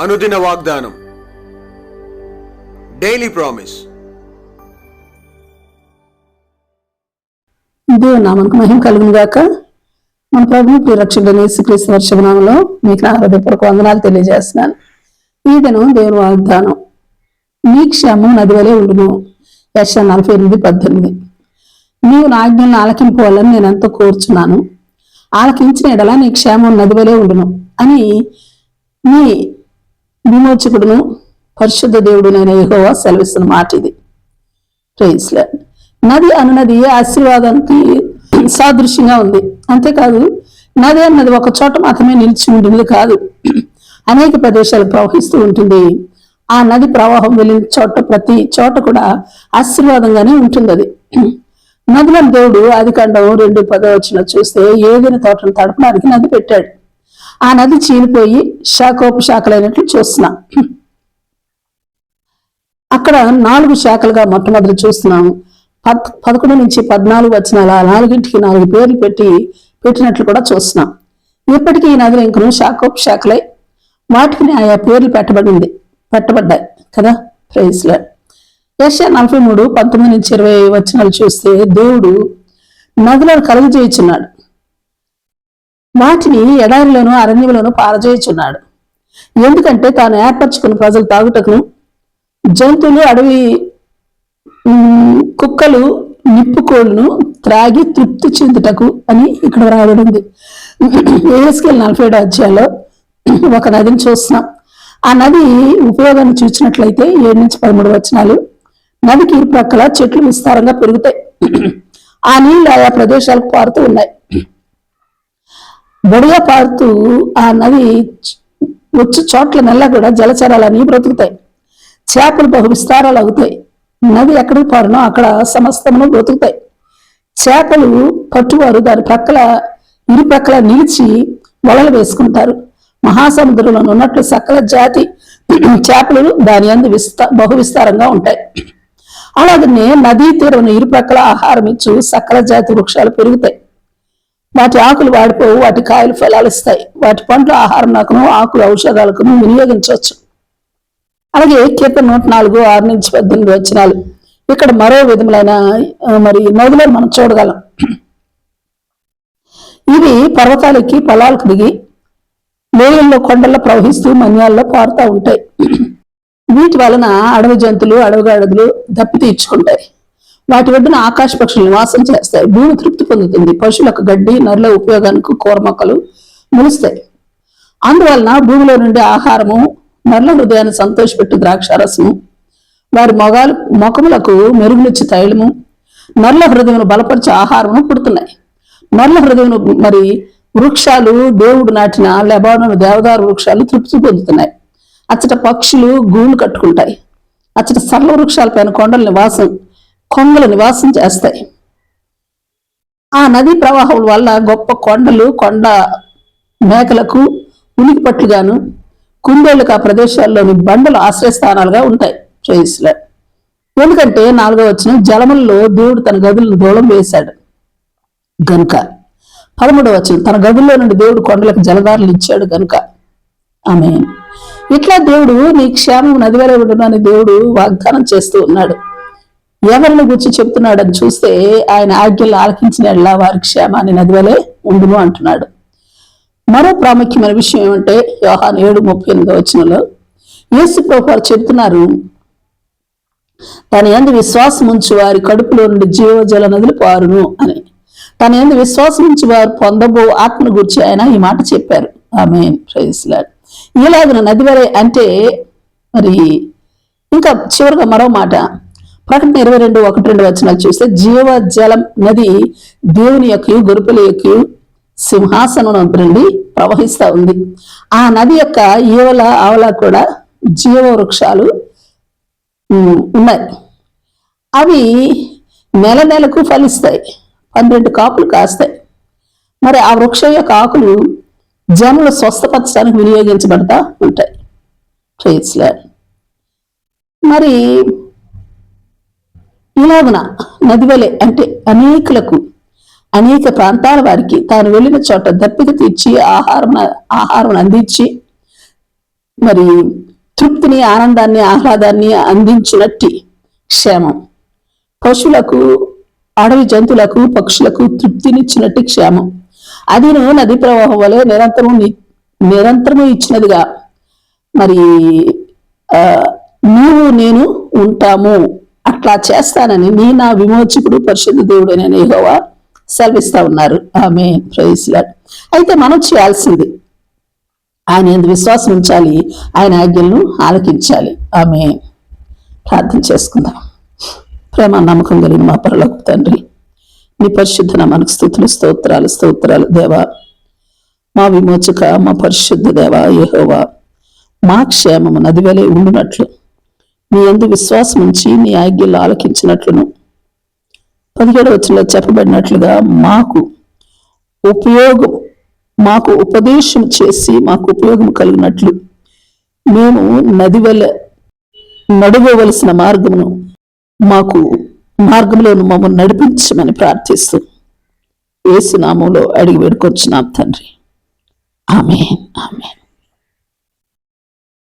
అనుదిన వాగ్దానం. Daily promise దేవుని నామనికి మహిమ కలుగును గాక. మన ప్రభుని ప్రియరక్షకుడు యేసుక్రీస్తు వర్షనామంలో మీకు నా హృదయపూర్వక వందనాలు తెలియజేస్తున్నాను. ఈ దినం దేవుని వాగ్దానం. నీ క్షేమం నది వలె ఉండును యశ నలభై ఎనిమిది పద్దెనిమిది. నీవు నా ఆజ్ఞలను ఆలకింపవాలని నేను ఎంతో కోరుచున్నాను. ఆలకించిన ఎడల నీ క్షేమం నది వలె ఉండును అని నీ విమోచకుడును పరిశుద్ధ దేవుడునైన యహోవా సెలవిస్తున్న మాట ఇది. ప్రైజ్ నది అన్నది ఆశీర్వాదానికి సాదృశ్యంగా ఉంది? అంతేకాదు నది అన్నది ఒక చోట మాత్రమే నిలిచి ఉంటుంది కాదు. అనేక ప్రదేశాలు ప్రవహిస్తూ ఉంటుంది ఆ నది ప్రవాహం వెళ్ళిన చోట ప్రతి చోట కూడా ఆశీర్వాదంగానే ఉంటుంది అది నదులను దేవుడు ఆదికాండం రెండు పదవచ్చిన చూస్తే ఏదైనా తోటను తడపడానికి నది పెట్టాడు. ఆ నది చీలిపోయి శాఖోపశాఖలైనట్లు చూస్తున్నాం. అక్కడ నాలుగు శాఖలుగా మొట్టమొదటి చూస్తున్నాము. పద్ పదకొండు నుంచి పద్నాలుగు వచనాల నాలుగింటికి నాలుగు పేర్లు పెట్టి పెట్టినట్లు కూడా చూస్తున్నాం. ఇప్పటికీ ఈ నదులు ఇంకను శాఖోపశాఖలై వాటికి ఆయా పేర్లు పెట్టబడింది పెట్టబడ్డాయి కదా? ప్రైజ్లో ఏషియా నలభై మూడు పంతొమ్మిది నుంచి ఇరవై వచనాలు చూస్తే దేవుడు నదులను కలుగజేయుచున్నాడు. వాటిని ఎడారిలోను అరణ్యములను పారజేయుచున్నాడు. ఎందుకంటే తాను ఏర్పరచుకున్న ప్రజలు తాగుటకును జంతువులు అడవి కుక్కలు నిప్పుకోళ్ళను త్రాగి తృప్తి చెందుటకు అని ఇక్కడ రాబడింది ఏఎస్కేల్ నలభై ఏడు అధ్యాయంలో ఒక నదిని చూస్తున్నాం. ఆ నది ఉపయోగాన్ని చూసినట్లయితే ఏడు నుంచి పదమూడు వచనాలు నదికి ఇరుప్రక్కల చెట్లు విస్తారంగా పెరుగుతాయి. ఆ నీళ్ళు ఆయా ప్రదేశాలకు పారుతూ ఉన్నాయి. బొడిగా పారుతూ ఆ నది వచ్చి చోట్ల నెల కూడా జలచరాలన్నీ బ్రతుకుతాయి. చేపలు బహు విస్తారాలు అవుతాయి. నది ఎక్కడికి పారునో అక్కడ సమస్తమును బ్రతుకుతాయి. చేపలు పట్టువారు దాని పక్కల ఇరు పక్కల నిలిచి వలలు వేసుకుంటారు. మహాసముద్రంలో ఉన్నట్లు సకల జాతి చేపలు దాని అందు విస్తా బహు విస్తారంగా ఉంటాయి. అలాగనే నదీ తీరం ఇరుపక్కల ఆహారం ఇచ్చు సకల జాతి వృక్షాలు పెరుగుతాయి. వాటి ఆకులు వాడిపోవు వాటి కాయలు ఫలాలు ఇస్తాయి. వాటి పండ్లు ఆహారం నాకును ఆకులు ఔషధాలకును వినియోగించవచ్చు. అలాగే కీర్తన నూట నాలుగు ఆరు నుంచి పద్దెనిమిది వచ్చినాలు ఇక్కడ మరో విధములైన మరి నదులను మనం చూడగలం. ఇవి పర్వతాలకి పొలాలకు దిగి లోయల్లో కొండల్లో ప్రవహిస్తూ మన్యాల్లో పారుతూ ఉంటాయి. వీటి వలన అడవి జంతువులు అడవి గడదులు దప్పి తీర్చుకుంటాయి వాటి ఒడ్డున ఆకాశ పక్షులు నివాసం చేస్తాయి. భూమి తృప్తి పొందుతుంది. పశువులకు గడ్డి నరుల ఉపయోగానికి కూర మొక్కలు ములుస్తాయి. అందువలన భూమిలో నుండి ఆహారము నరుల హృదయాన్ని సంతోషపెట్టు ద్రాక్షారసము వారి మొగాలు మొఖములకు మెరుగునిచ్చి తైలము నరుల హృదయమును బలపరిచే ఆహారము పుడుతున్నాయి. నర్ల హృదయమును మరి వృక్షాలు దేవుడు నాటిన లెబానోను దేవదారు వృక్షాలు తృప్తి పొందుతున్నాయి. అచ్చట పక్షులు గూళ్ళు కట్టుకుంటాయి. అచ్చట సరళ వృక్షాలపైన కొండల నివాసం కొంగలు నివాసం చేస్తాయి. ఆ నదీ ప్రవాహం వల్ల గొప్ప కొండలు కొండ మేకలకు ఉనికి పట్లుగాను ఆ ప్రదేశాల్లోని బండలు ఆశ్రయస్థానాలుగా ఉంటాయి. చేయిస్లో ఎందుకంటే నాలుగో వచ్చిన జలములలో దేవుడు తన గదులను దూలం వేశాడు. గనుక పదమూడవ వచ్చిన తన గదుల్లో నుండి దేవుడు కొండలకు జలధారలు ఇచ్చాడు గనుక. ఆమె ఇట్లా దేవుడు నీ క్షేమం నదివరే ఉండునని దేవుడు వాగ్దానం చేస్తూ ఉన్నాడు. ఎవరిని గురించి చెప్తున్నాడని చూస్తే ఆయన ఆజ్ఞలు ఆలకించిన యెడల వారి క్షేమాన్ని నదివలే ఉండును అంటున్నాడు. మరో ప్రాముఖ్యమైన విషయం ఏమంటే యోహాన్ ఏడు ముప్పై ఎనిమిదో వచ్చినలో యేసు ప్రభు చెప్తున్నారు తన ఎందు విశ్వాసం ఉంచి వారి కడుపులో నుండి జీవజల నదులు పారును అని. తన ఎందు విశ్వాసం ఉంచి వారు పొందబో ఆత్మను గురించి ఆయన ఈ మాట చెప్పారు. ఆమె ఇలాగిన నది వరే అంటే మరి ఇంకా చివరిగా మరో మాట. పక్కన ఇరవై రెండు ఒకటి రెండు వచనాలు చూస్తే జీవ జలం నది దేవుని యొక్క గొరుపుల యొక్క సింహాసనం నుండి ప్రవహిస్తూ ఉంది. ఆ నది యొక్క ఈవల ఆవల కూడా జీవ వృక్షాలు ఉన్నాయి. అవి నెల నెలకు ఫలిస్తాయి. పన్నెండు కాపులు కాస్తాయి. మరి ఆ వృక్షం యొక్క ఆకులు జనులు స్వస్థపరచడానికి వినియోగించబడతా ఉంటాయి. ప్రేయస్లా మరి ఇలాగున నదివలే అంటే అనేకులకు అనేక ప్రాంతాల వారికి తాను వెళ్ళిన చోట దప్పిక తీర్చి ఆహారం ఆహారం అందించి మరి తృప్తిని ఆనందాన్ని ఆహ్లాదాన్ని అందించినట్టి క్షేమం. పశువులకు అడవి జంతువులకు పక్షులకు తృప్తినిచ్చినట్టు క్షేమం. అదిను నది ప్రవాహం వలె నిరంతరం ని- నిరంతరము ఇచ్చినదిగా మరి నీవు నేను ఉంటాము. అట్లా చేస్తానని నీ నా విమోచకుడు పరిశుద్ధ దేవుడు నేను యెహోవా సెలవిస్తా ఉన్నారు. ఆమె ప్రైస్లాడ్ అయితే మనం చేయాల్సింది ఆయన ఎందు విశ్వాసం ఉంచాలి. ఆయన ఆజ్ఞలను ఆలకించాలి. ఆమె ప్రార్థన చేసుకుందాం. ప్రేమ నమ్మకం కలిగిన మా పరలోక తండ్రి నీ పరిశుద్ధ నామానికి స్థుతులు స్తోత్రాలు స్తోత్రాలు దేవా. మా విమోచక మా పరిశుద్ధ దేవా యహోవా మా క్షేమము నది వలె ఉండునట్లు మీ ఎందు విశ్వాసం ఉంచి మీ ఆజ్ఞలు ఆలకించినట్లును. పదిహేడు వచ్చిలో చెప్పబడినట్లుగా మాకు ఉపయోగం మాకు ఉపదేశం చేసి మాకు ఉపయోగం కలిగినట్లు. మేము నది వల్ల నడువవలసిన మార్గమును మాకు మార్గంలో మమ్మల్ని నడిపించమని ప్రార్థిస్తూ ఏసునామంలో అడిగి వేడుకొచ్చున్నాం తండ్రి. ఆమె ఆమె